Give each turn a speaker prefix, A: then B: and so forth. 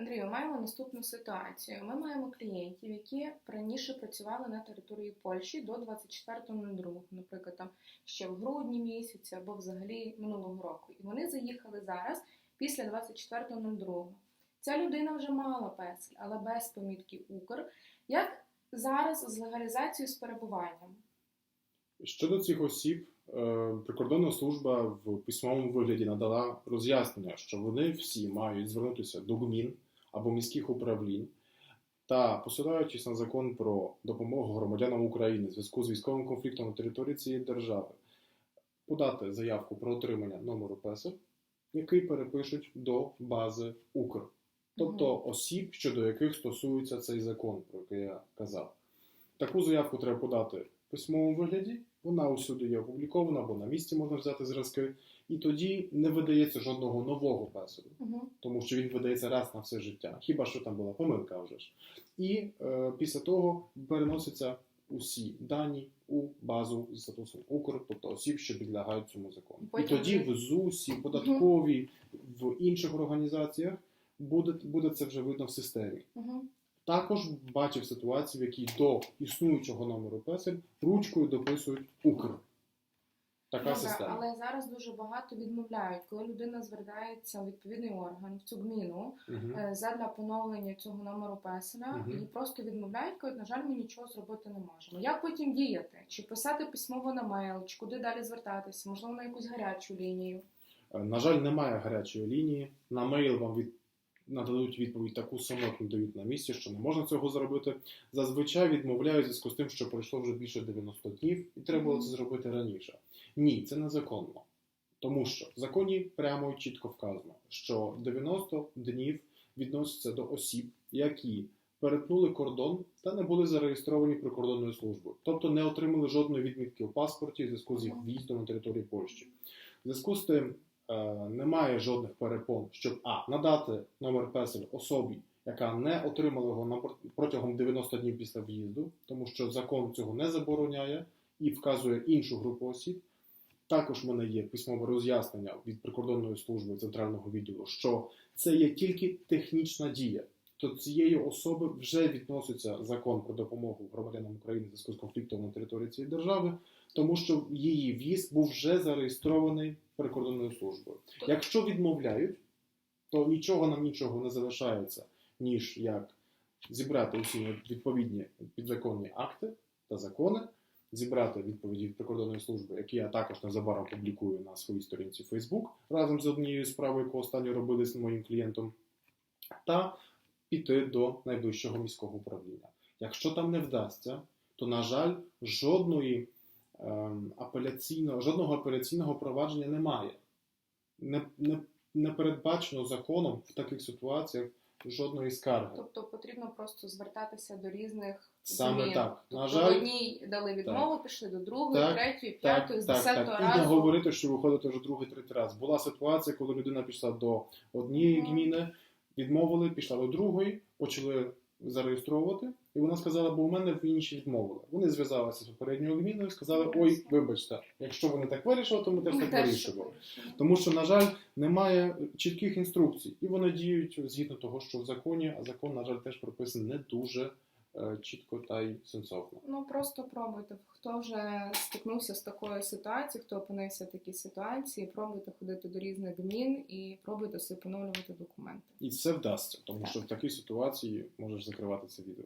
A: Андрію, маємо наступну ситуацію. Ми маємо клієнтів, які раніше працювали на території Польщі до 24.02, наприклад, там ще в грудні місяці або взагалі минулого року. І вони заїхали зараз після 24.02. Ця людина вже мала песель, але без помітки Укр. Як зараз з легалізацією з перебуванням?
B: Щодо цих осіб, е, прикордонна служба в письмовому вигляді надала роз'яснення, що вони всі мають звернутися до ГМІН або міських управлінь та, посилаючись на закон про допомогу громадянам України в зв'язку з військовим конфліктом на території цієї держави, подати заявку про отримання номеру ПЕСЕЛ, який перепишуть до бази УКР, тобто осіб, щодо яких стосується цей закон, про який я казав. Таку заявку треба подати в письмовому вигляді, вона усюди є опублікована, або на місці можна взяти зразки, і тоді не видається жодного нового песелю,
A: Угу.
B: тому що він видається раз на все життя, хіба що там була помилка вже ж. І е, після того переносяться усі дані у базу з статусом Укр, тобто осіб, що підлягають цьому закону.
A: Потім
B: і тоді в ЗУСі, податковій, в інших організаціях буде, буде це вже видно в системі.
A: Угу.
B: Також бачив ситуацію, в якій до існуючого номеру песель ручкою дописують Укр. Така
A: Добре,
B: система.
A: але зараз дуже багато відмовляють, коли людина звертається у відповідний орган в цю гміну
B: Мгм.
A: е, задля поновлення цього номеру песеля
B: Мгм.
A: і просто відмовляють, кажуть, на жаль, ми нічого зробити не можемо. Як потім діяти? Чи писати письмово на мейл, чи куди далі звертатися? Можливо, на якусь гарячу лінію?
B: Е, На жаль, немає гарячої лінії. На мейл вам від... нададуть відповідь таку саму, як надають на місці, що не можна цього зробити. Зазвичай відмовляють зв'язку з тим, що пройшло вже більше 90 днів, і треба було це зробити раніше. Ні, це незаконно. Тому що в законі прямо і чітко вказано, що 90 днів відносяться до осіб, які перетнули кордон та не були зареєстровані прикордонною службою, тобто не отримали жодної відмітки у паспорті в зв'язку з їх в'їздом на територію Польщі. В зв'язку з тим немає жодних перепон, щоб а надати номер песель особі, яка не отримала його протягом 90 днів після в'їзду, тому що закон цього не забороняє і вказує іншу групу осіб. Також в мене є письмове роз'яснення від прикордонної служби центрального відділу, що це є тільки технічна дія. То цієї особи вже відноситься закон про допомогу громадянам України зв'язку з конфліктом на території цієї держави, тому що її в'їзд був вже зареєстрований прикордонною службою. Якщо відмовляють, то нічого нам іншого не залишається, ніж як зібрати усі відповідні підзаконні акти та закони, зібрати відповіді від прикордонної служби, які я також незабаром публікую на своїй сторінці Facebook разом з однією справою, яку останньо робили з моїм клієнтом, та піти до найближчого міського управління. Якщо там не вдасться, то, на жаль, жодної ем, апеляційного, жодного апеляційного провадження немає. Не, не, не передбачено законом в таких ситуаціях жодної скарги.
A: Тобто потрібно просто звертатися до різних
B: Саме
A: змін.
B: так. На
A: Тобто
B: жаль,
A: одній дали відмову, пішли до другої,
B: Так,
A: третьої,
B: Так,
A: п'ятої, з
B: так,
A: десятого
B: так. І не говорити, що виходите вже другий, третій раз. Була ситуація, коли людина пішла до однієї
A: Мгм.
B: гміни, відмовили, пішла до другої, почали зареєстровувати, і вона сказала, бо у мене в іншій відмовили. Вони зв'язалися з попередньою гміною і сказали: ой, вибачте, якщо вони так вирішили, то ми теж так вирішимо. Тому що, на жаль, немає чітких інструкцій, і вони діють згідно того, що в законі, а закон, на жаль, теж прописаний не дуже чітко та й сенсовно.
A: Ну просто пробуйте. Хто вже стикнувся з такою ситуацією, хто опинився в такій ситуації, пробуйте ходити до різних гмін і пробуйте собі поновлювати документи.
B: І це вдасться, тому що в такій ситуації можеш закривати це відео.